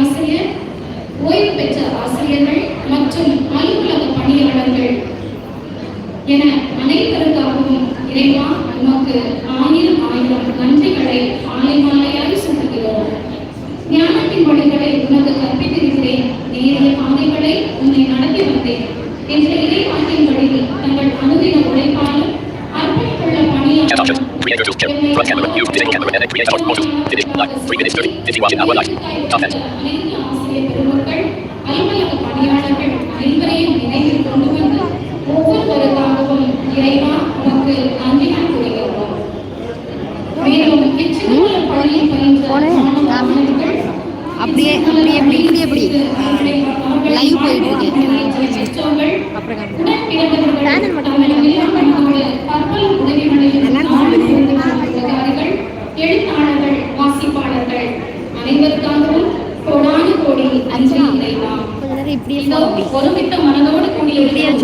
ஆசிரியர் ஓய்வு பெற்ற ஆசிரியர்கள் மற்றும் அலுவலக பணியாளர்கள். என அனைவருக்காகவும் இறைவா நமக்கு Create tools. Front camera. Use digital camera and create short photos. Finish. Nine. Three minutes thirty. Fifty watch in hour nine. Top ten. அப்படியே அப்படி எப்படி இப்படி எப்படி லைவ் போயிட்டு இருக்கு அப்புறம் பேனல் மட்டும் ஒருமித்த மனதோடு கூடிய இறுதியை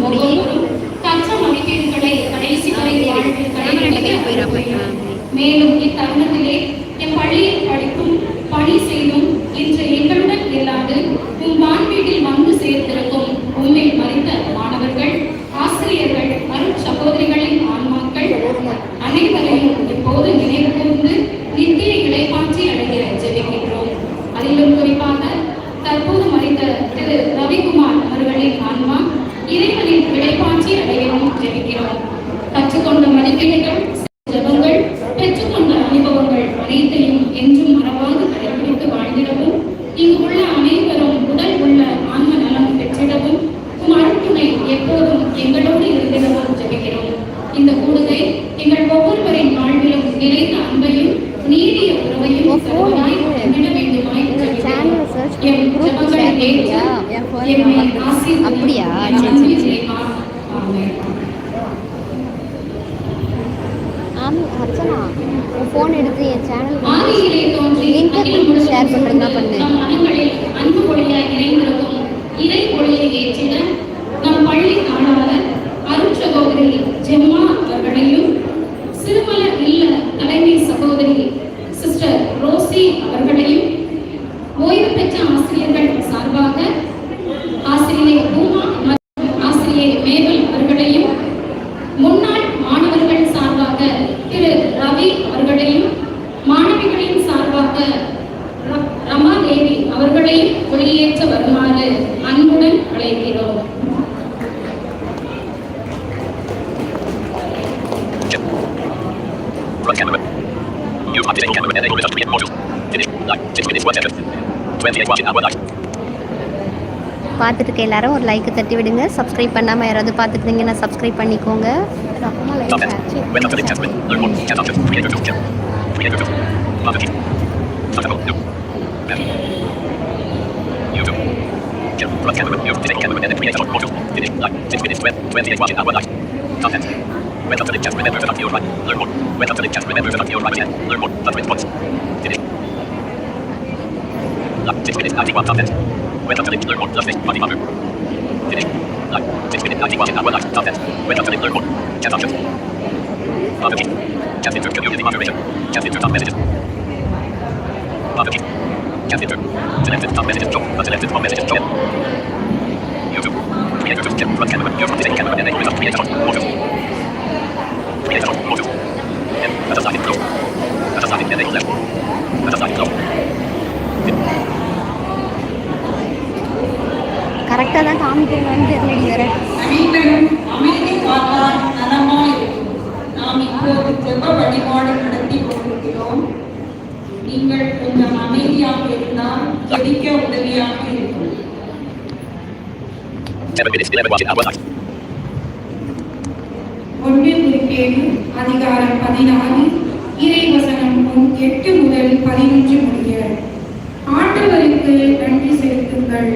sorprendamos. பார்த்துட்டு இருக்க எல்லாரும் ஒரு லைக் தட்டி விடுங்க சப்ஸ்கிரைப் பண்ணாமல் யாராவது பார்த்துட்டு சப்ஸ்கிரைப் பண்ணிக்கோங்க அப்புறமா like Welcome to the chat Remember to the chat. Remember your right. Learn more. Welcome to the chat. Remember to your right. Chat. Learn more. Touch response. Finish. Like. 6 minutes. 91 content. Welcome to the Learn more. Love this. Body cover. Finish. Like. 6 minutes. 91 watching our life. Content. Welcome to the Learn. Chat options. Marketing. Chat filter community moderation. Chat filter top messages. Marketing. Chat filter. Selected top messages drop. Unselected top messages drop. YouTube. Creator tools. Chat. Front camera. Your front delete camera. And then result. Creator. Photos. Creator. Photos. And other side. Close. Other side. And then left. Other side. Close. கரெக்டாக தான் காமிக்கணும்னு தெரியல வேற அனைவரும் அமைதி காத்தால் நாம் இப்போது வழிபாடு நடத்தி கொண்டிருக்கிறோம். நீங்கள் கொஞ்சம் அமைதியாக இருந்தால் ஜெபிக்க உதவியாக இருக்கும். ஒன்று குறிப்பேடு அதிகாரம் பதினாறு இறை வசனம் எட்டு முதல் பதினொன்று முடிய. ஆண்டவருக்கு நன்றி செலுத்துங்கள்.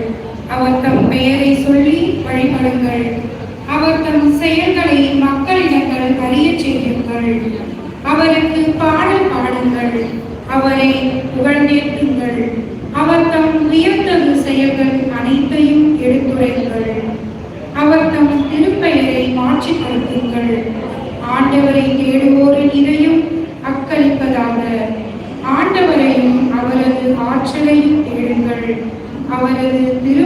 அவர் தம் பெயரை சொல்லி வழிபடுங்கள். அவர் தம் செயல்களை மக்களிடங்கள் அறிய செய்யுங்கள். அவருக்கு பாடல் பாடுங்கள். அவரை புகழ்ந்தேற்றுங்கள். அவர் தம் உயர்ந்தது செயல்கள் அனைத்தையும் எடுத்துரைங்கள். அவர் தம் திருப்பெயரை மாற்றிப்படுத்துங்கள் ஆண்டவரை தேடுவோரின் இதையும் அக்களிப்பதாக ஆண்டவரையும் அவரது ஆற்றலையும் தேடுங்கள். அவரது திரு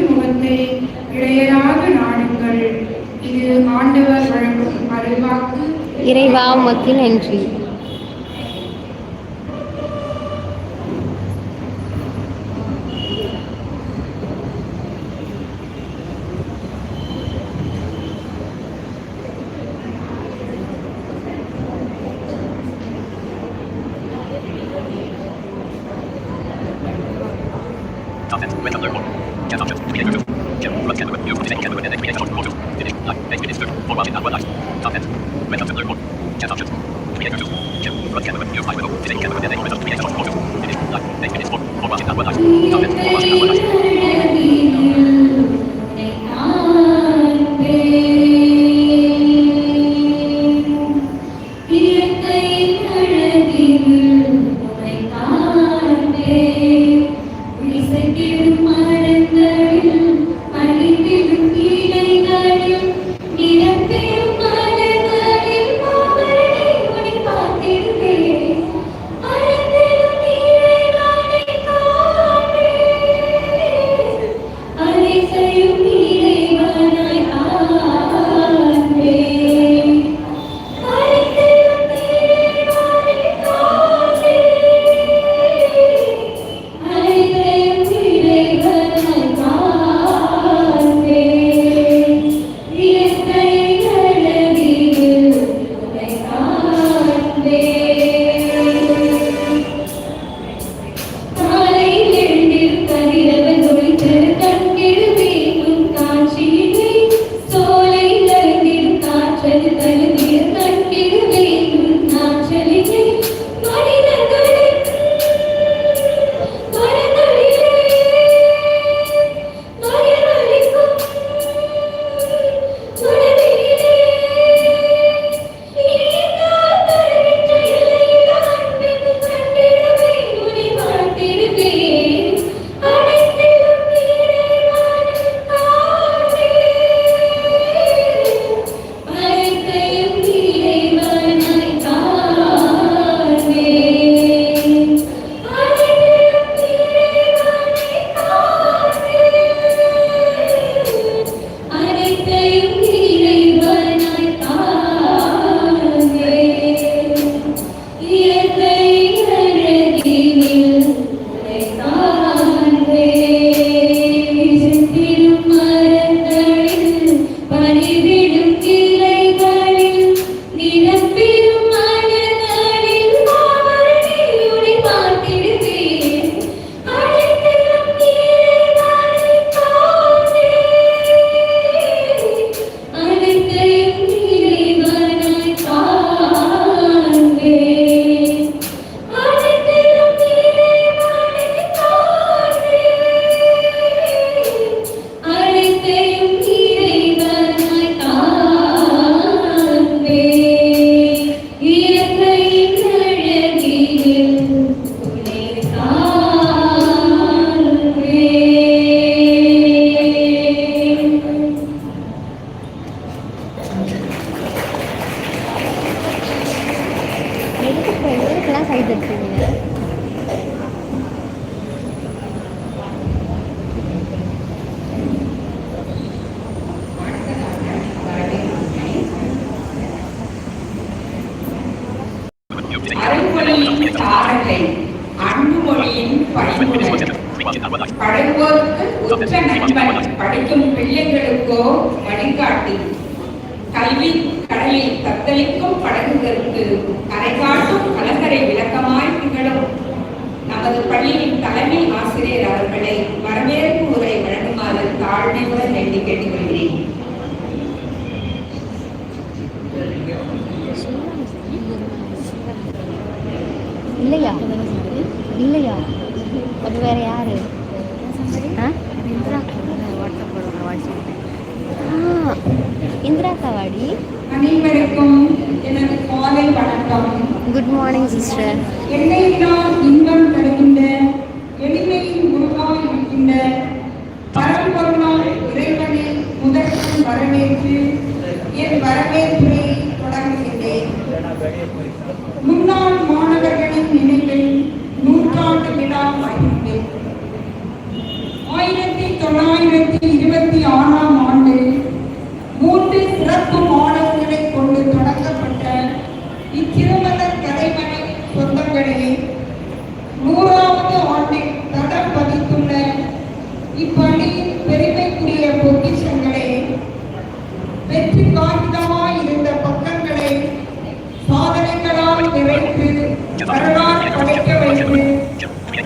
இறைவா உமக்கு நன்றி. அருள்மொழியின் தாரகை அன்புமொழியின் பணிவுடன் பழகுவோருக்கு உச்ச நண்பன் படிக்கும் பிள்ளைகளுக்கோ வழிகாட்டி கல்வி கடலில் தத்தளிக்கும் படகுகளுக்கு கரைகாட்டும் கலங்கரை விளக்கமாய் திகழும் நமது பள்ளியின் தலைமை ஆசிரியர் அவர்களை வரவேற்பு உரை வழங்குமாறு தாழ்மையுடன் வேண்டி கேட்டுக்கொள்கிறேன் இல்லையா? இல்லையா? அது வேற யாரு? இந்திரா கவாடி. அனைவருக்கும் எனது காலை வணக்கம். குட் மார்னிங் சிஸ்டர் எல்லையினால் இன்பம் தருகின்ற எளிமையின் உருவாய் இருக்கின்ற பரம்பொருளால் இறைவனை முதலில் வரவேற்று என் வரவேற்புரை தொடங்குகின்றேன். முன்னாள் நூற்றாண்டு விழா ஆயிரத்தி தொள்ளாயிரத்தி இருபத்தி ஆறாம் ஆண்டு மூன்று சிறப்பு மாணவர்களை கொண்டு தொடங்கப்பட்ட இத்திருமலர் கலைமணி சொந்தங்களே நூறாவது ஆண்டில் தடம் பதித்துள்ள இப்பணியின் பெருமைக்குரிய பொக்கிஷங்களை வெற்றி காகிதமாய் இருந்த பக்கங்களை சாதனைகளால் நிறைத்து வரலாறு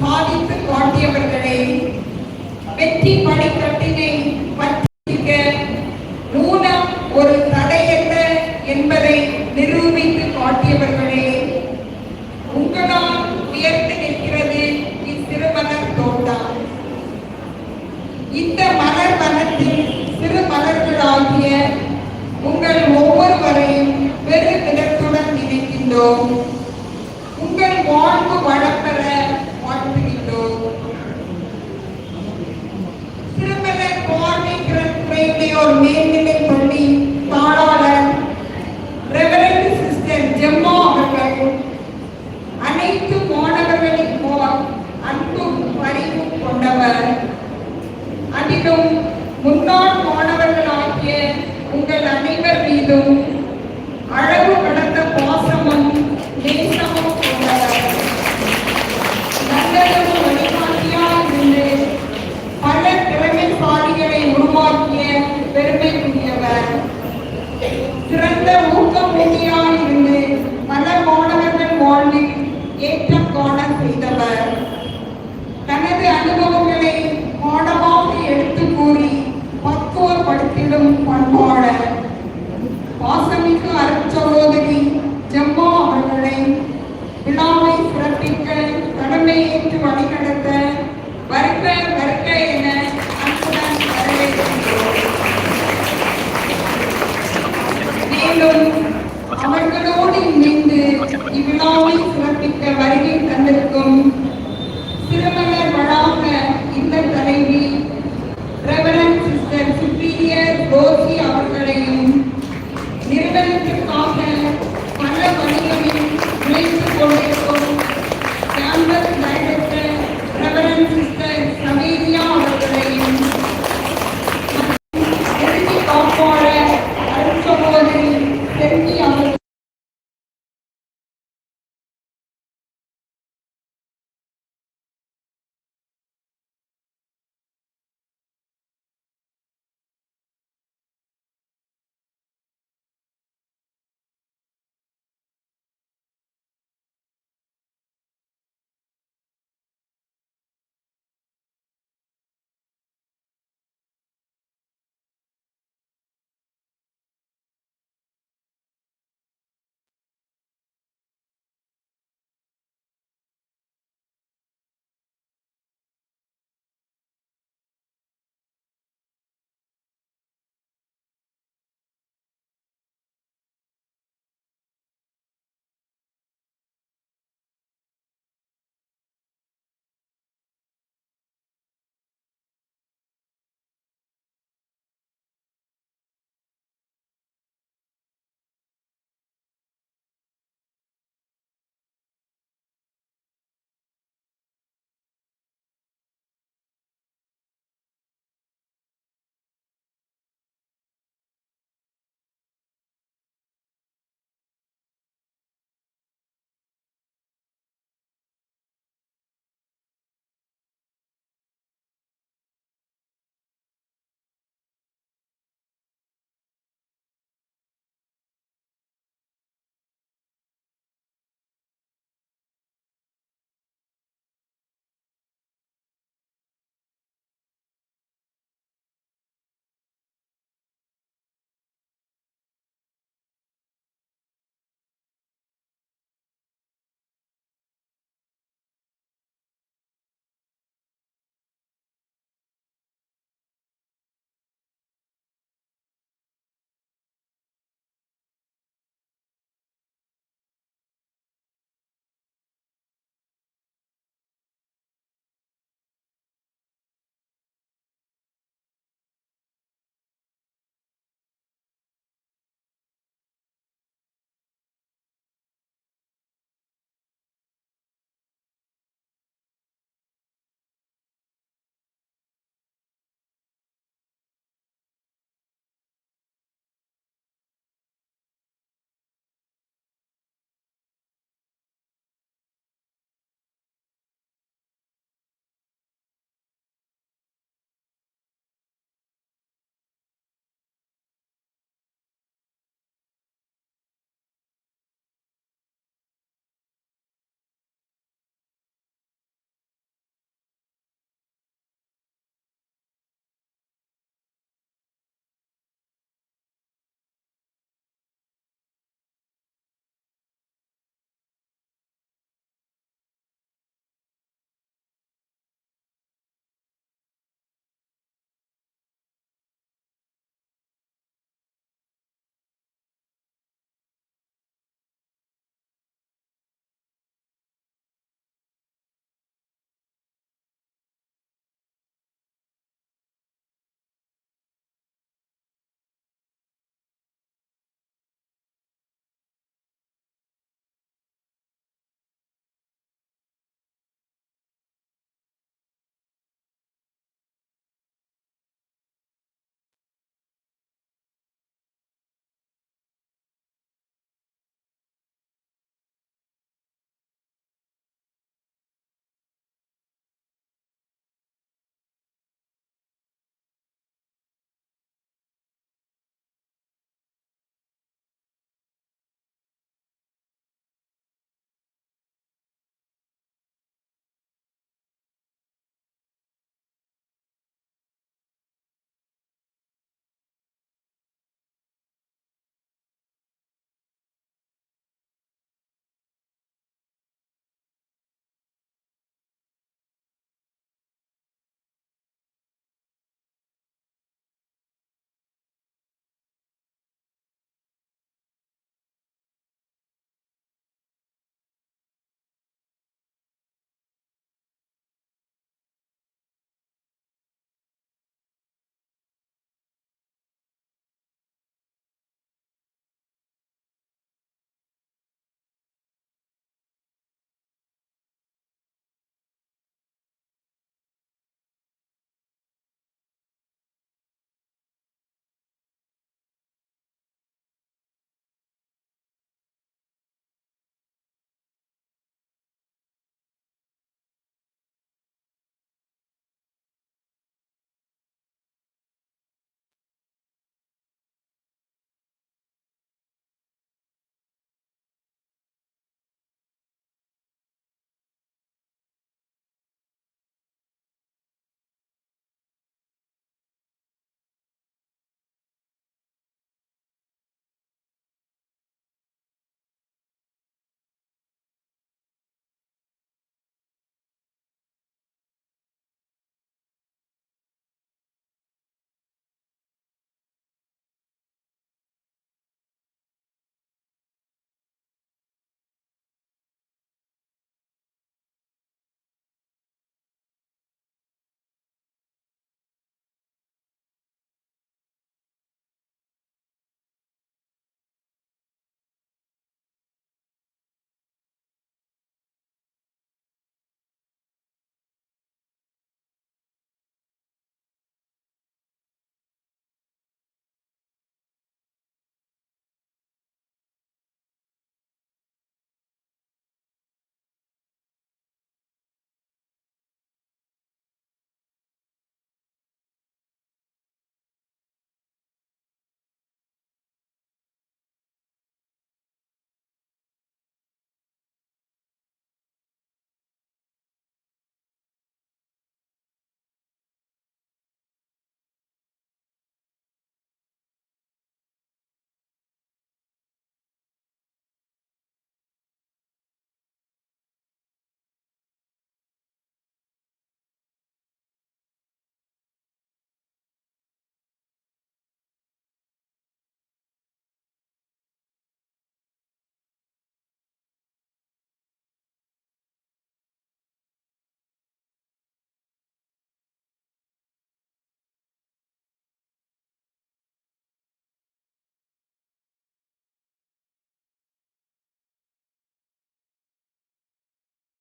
சாதித்து காட்டியவர்களே வெற்றி படிக்கட்டினை முன்னாள் மாணவர்களாகிய உங்கள் அனைவர் மீதும் அழகு உடனடியாக இருந்து பல மாணவர்கள் வாழ்வில் ஏற்றம் காண செய்தவர். தனது அனுபவங்களை பாடமாக எடுத்து கூறி பக்குவப்படுத்திடும் பண்பாளர் பாசமிக்கு அருட்சகோதரி